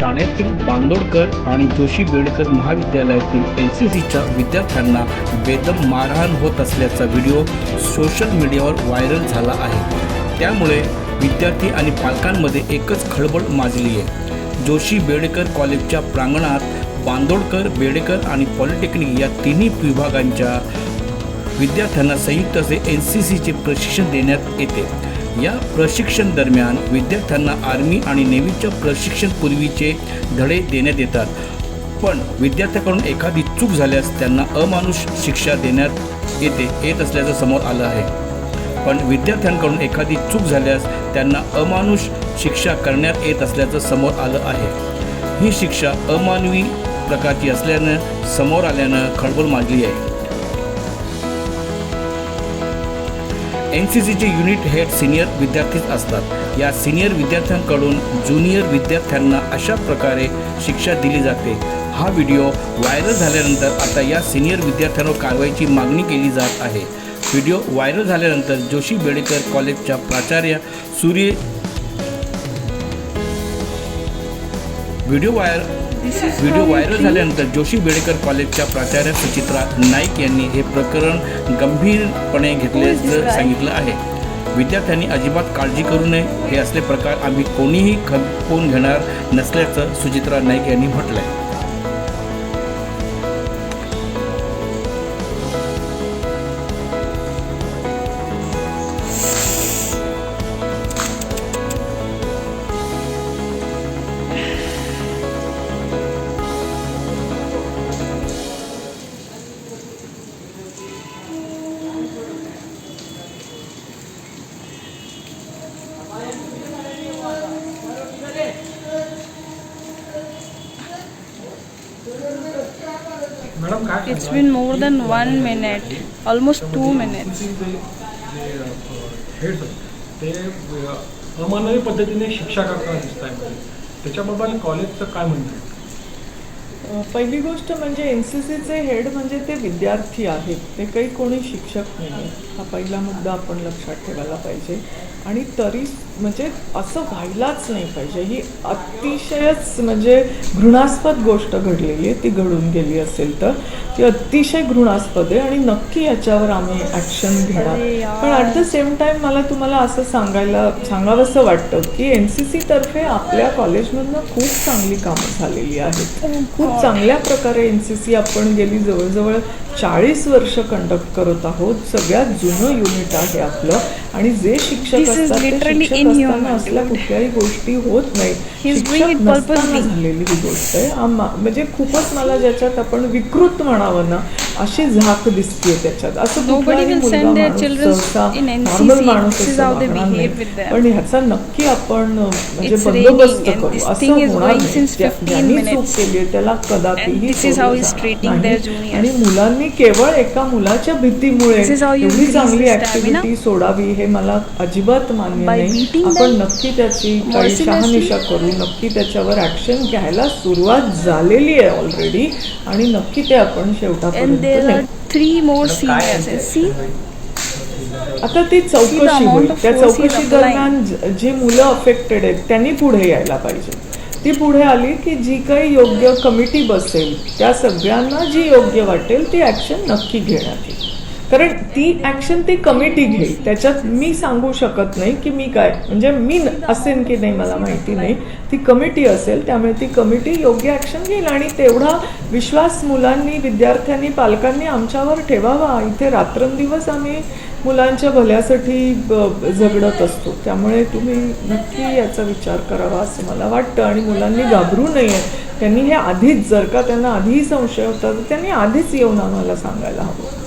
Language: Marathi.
ठाण्यातील बांदोडकर आणि जोशी बेडकर महाविद्यालयातील एन सी सीच्या विद्यार्थ्यांना बेदम मारहाण होत असल्याचा व्हिडिओ सोशल मीडियावर व्हायरल झाला आहे. त्यामुळे विद्यार्थी आणि पालकांमध्ये एकच खळबळ माजली आहे. जोशी बेडकर कॉलेजच्या प्रांगणात बांदोडकर बेडेकर आणि पॉलिटेक्निक या तिन्ही विभागांच्या विद्यार्थ्यांना संयुक्त असे एन सी सीचे प्रशिक्षण देण्यात येते. या प्रशिक्षण दरम्यान विद्यार्थ्यांना आर्मी आणि नेव्हीच्या प्रशिक्षणपूर्वीचे धडे देण्यात येतात. पण विद्यार्थ्याकडून एखादी चूक झाल्यास त्यांना अमानुष शिक्षा देण्यात येते येत असल्याचं समोर आलं आहे. पण विद्यार्थ्यांकडून एखादी चूक झाल्यास त्यांना अमानुष शिक्षा करण्यात येत असल्याचं समोर आलं आहे. ही शिक्षा अमानवी प्रकारची असल्यानं समोर आल्यानं खळबळ माजली आहे. एन सी सीचे युनिट हेड सिनियर विद्यार्थीच असतात. या सिनियर विद्यार्थ्यांकडून ज्युनियर विद्यार्थ्यांना अशा प्रकारे शिक्षा दिली जाते. हा व्हिडिओ व्हायरल झाल्यानंतर आता या सिनियर विद्यार्थ्यांवर कारवाईची मागणी केली जात आहे. व्हिडिओ व्हायरल झाल्यानंतर जोशी बेडेकर कॉलेजच्या प्राचार्य सूर्य व्हिडिओ वायर व्हिडिओ व्हायरल झाल्यानंतर जोशी बेडेकर कॉलेजच्या प्राचार्य सुचित्रा नाईक यांनी हे प्रकरण गंभीरपणे घेतल्याचं सांगितलं आहे. विद्यार्थ्यांनी अजिबात काळजी करू नये हे असले प्रकार आम्ही कोणीही खपवून घेणार नसल्याचं सुचित्रा नाईक यांनी म्हटलं आहे It's been more than one minute, almost two minutes. ते अमानवी पद्धतीने शिक्षा करताना दिसत आहे त्याच्याबाबत कॉलेजचं काय म्हणतं पहिली गोष्ट म्हणजे एन सी सीचे हेड म्हणजे ते विद्यार्थी आहेत. ते काही कोणी शिक्षक नाही आहेत हा पहिला मुद्दा आपण लक्षात ठेवायला पाहिजे. आणि तरी म्हणजे असं व्हायलाच नाही पाहिजे. ही अतिशयच म्हणजे घृणास्पद गोष्ट घडलेली आहे. ती घडून गेली असेल तर. ती अतिशय घृणास्पद आहे आणि नक्की याच्यावर आम्ही ॲक्शन घेणार. पण ॲट द सेम टाईम मला तुम्हाला असं सांगायला सांगावंसं वाटतं की एन सी सीतर्फे आपल्या कॉलेजमधनं खूप चांगली कामं झालेली आहेत. खूप चांगल्या प्रकारे एन सी सी आपण गेली जवळजवळ चाळीस वर्ष कंडक्ट करत आहोत सगळ्यात जुनं युनिट आहे आपलं आणि जे शिक्षक असतात असल्या. कुठल्याही गोष्टी होत नाही शिक्षक नसताना. झालेली ही गोष्ट आहे म्हणजे खूपच मला ज्याच्यात आपण विकृत म्हणावं ना अशी झाक दिसते त्याच्यात असं कुठलाही मुलगा माणूस normal माणूस असं वागणार नाही. पण ह्याचा नक्की आपण म्हणजे बंदोबस्त करू असं होणार going नाही since ज्या- 15 ज्यांनी चूक. केली त्याला कदापिही. आणि मुलांनी केवळ एका मुलाच्या भीतीमुळे एवढी चांगली. ऍक्टिव्हिटी सोडावी हे मला अजिबात मान्य नाही आपण नक्की त्याची काही. शहानिशा करू नक्की त्याच्यावर ऍक्शन घ्यायला सुरुवात झालेली आहे ऑलरेडी आणि नक्की ते आपण शेवटापर्यंत there नेऊ. are three more seniors. And see, आता ती चौकशी होईल त्या चौकशी. दरम्यान ज- जी मुलं अफेक्टेड आहेत त्यांनी पुढे यायला पाहिजे ती पुढे आली की जी काही योग्य कमिटी बसेल त्या सगळ्यांना जी योग्य वाटेल ती ॲक्शन नक्की घेण्यात येईल कारण ती ॲक्शन ती कमिटी घेईल त्याच्यात मी सांगू शकत नाही की मी काय. म्हणजे मी असेन की नाही मला माहिती नाही. ती कमिटी असेल त्यामुळे ती कमिटी योग्य ॲक्शन घेईल आणि तेवढा विश्वास मुलांनी विद्यार्थ्यांनी पालकांनी आमच्यावर ठेवावा. इथे रात्रंदिवस आम्ही मुलांच्या भल्यासाठी ब- झगडत असतो. त्यामुळे तुम्ही नक्की याचा विचार करावा असं मला वाटतं आणि मुलांनी घाबरू नये. त्यांनी हे आधीच जर का त्यांना आधीही संशय होता तर त्यांनी आधीच येऊन आम्हाला सांगायला हवं.